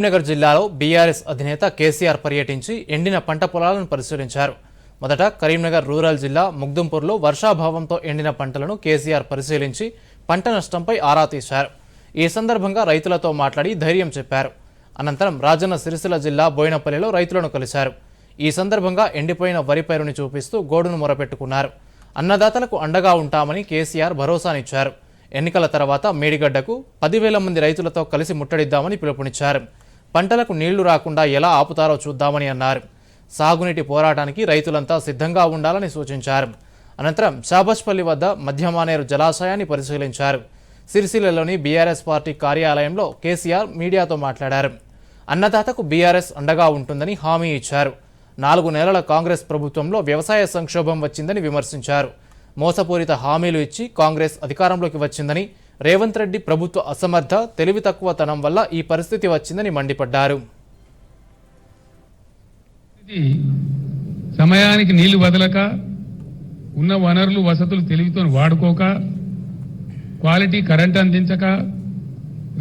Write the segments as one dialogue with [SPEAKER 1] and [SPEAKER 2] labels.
[SPEAKER 1] కరీంనగర్ జిల్లాలో బీఆర్ఎస్ అధినేత కేసీఆర్ పర్యటించి ఎండిన పంట పొలాలను పరిశీలించారు. మొదట కరీంనగర్ రూరల్ జిల్లా ముగ్దుంపూర్లో వర్షాభావంతో ఎండిన పంటలను కేసీఆర్ పరిశీలించి పంట నష్టంపై ఆరా తీశారు. ఈ సందర్భంగా రైతులతో మాట్లాడి ధైర్యం చెప్పారు. అనంతరం రాజన్న సిరిసిల్ల జిల్లా బోయినపల్లిలో రైతులను కలిశారు. ఈ సందర్భంగా ఎండిపోయిన వరి పైరుని చూపిస్తూ గోడును మొరపెట్టుకున్నారు. అన్నదాతలకు అండగా ఉంటామని కేసీఆర్ భరోసానిచ్చారు. ఎన్నికల తర్వాత మేడిగడ్డకు పదివేల మంది రైతులతో కలిసి ముట్టడిద్దామని పిలుపునిచ్చారు. పంటలకు నీళ్ళు రాకుండా ఎలా ఆపుతారో చూద్దామని అన్నారు. సాగునీటి పోరాటానికి రైతులంతా సిద్ధంగా ఉండాలని సూచించారు. అనంతరం షాబష్పల్లి వద్ద మధ్యమానేరు జలాశయాన్ని పరిశీలించారు. సిరిసిల్లలోని బీఆర్ఎస్ పార్టీ కార్యాలయంలో కేసీఆర్ మీడియాతో మాట్లాడారు. అన్నదాతకు బీఆర్ఎస్ అండగా ఉంటుందని హామీ ఇచ్చారు. నాలుగు నెలల కాంగ్రెస్ ప్రభుత్వంలో వ్యవసాయ సంక్షోభం వచ్చిందని విమర్శించారు. మోసపూరిత హామీలు ఇచ్చి కాంగ్రెస్ అధికారంలోకి వచ్చిందని రేవంత్ రెడ్డి ప్రభుత్వ అసమర్థ తెలివి తక్కువతనం వల్ల ఈ పరిస్థితి వచ్చిందని మండిపడ్డారు.
[SPEAKER 2] ఇది సమయానికి నీళ్ళు వదలక ఉన్న వనరులు వసతులు తెలివితో వాడుకోక క్వాలిటీ కరెంట్ అందించక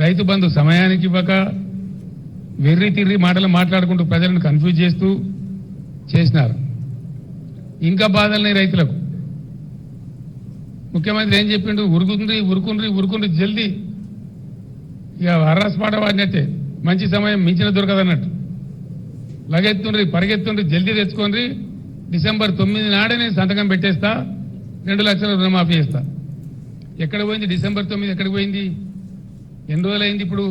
[SPEAKER 2] రైతు బంధు సమయానికి ఇవ్వక వెర్రి తిర్రి మాటలు మాట్లాడుకుంటూ ప్రజలను కన్ఫ్యూజ్ చేస్తూ చేసినారు. ఇంకా బాధలు రైతులకు ముఖ్యమంత్రి ఏం చెప్పిండు? ఉరుకుండ్రి ఉరుకుండ్రి ఉరుకుండ్రి జల్దీ. ఇక హర్రాస్ పాట వాడినట్టే మంచి సమయం మించిన దొరకదన్నట్టు. లగెత్తుండ్రి పరిగెత్తుండ్రి జల్దీ తెచ్చుకోండి డిసెంబర్ తొమ్మిది నాడే నేను సంతకం పెట్టేస్తా. రెండు లక్షల రుణమాఫీ చేస్తా. ఎక్కడ పోయింది? డిసెంబర్ తొమ్మిది ఎక్కడికి పోయింది? ఎన్ని రోజులైంది ఇప్పుడు?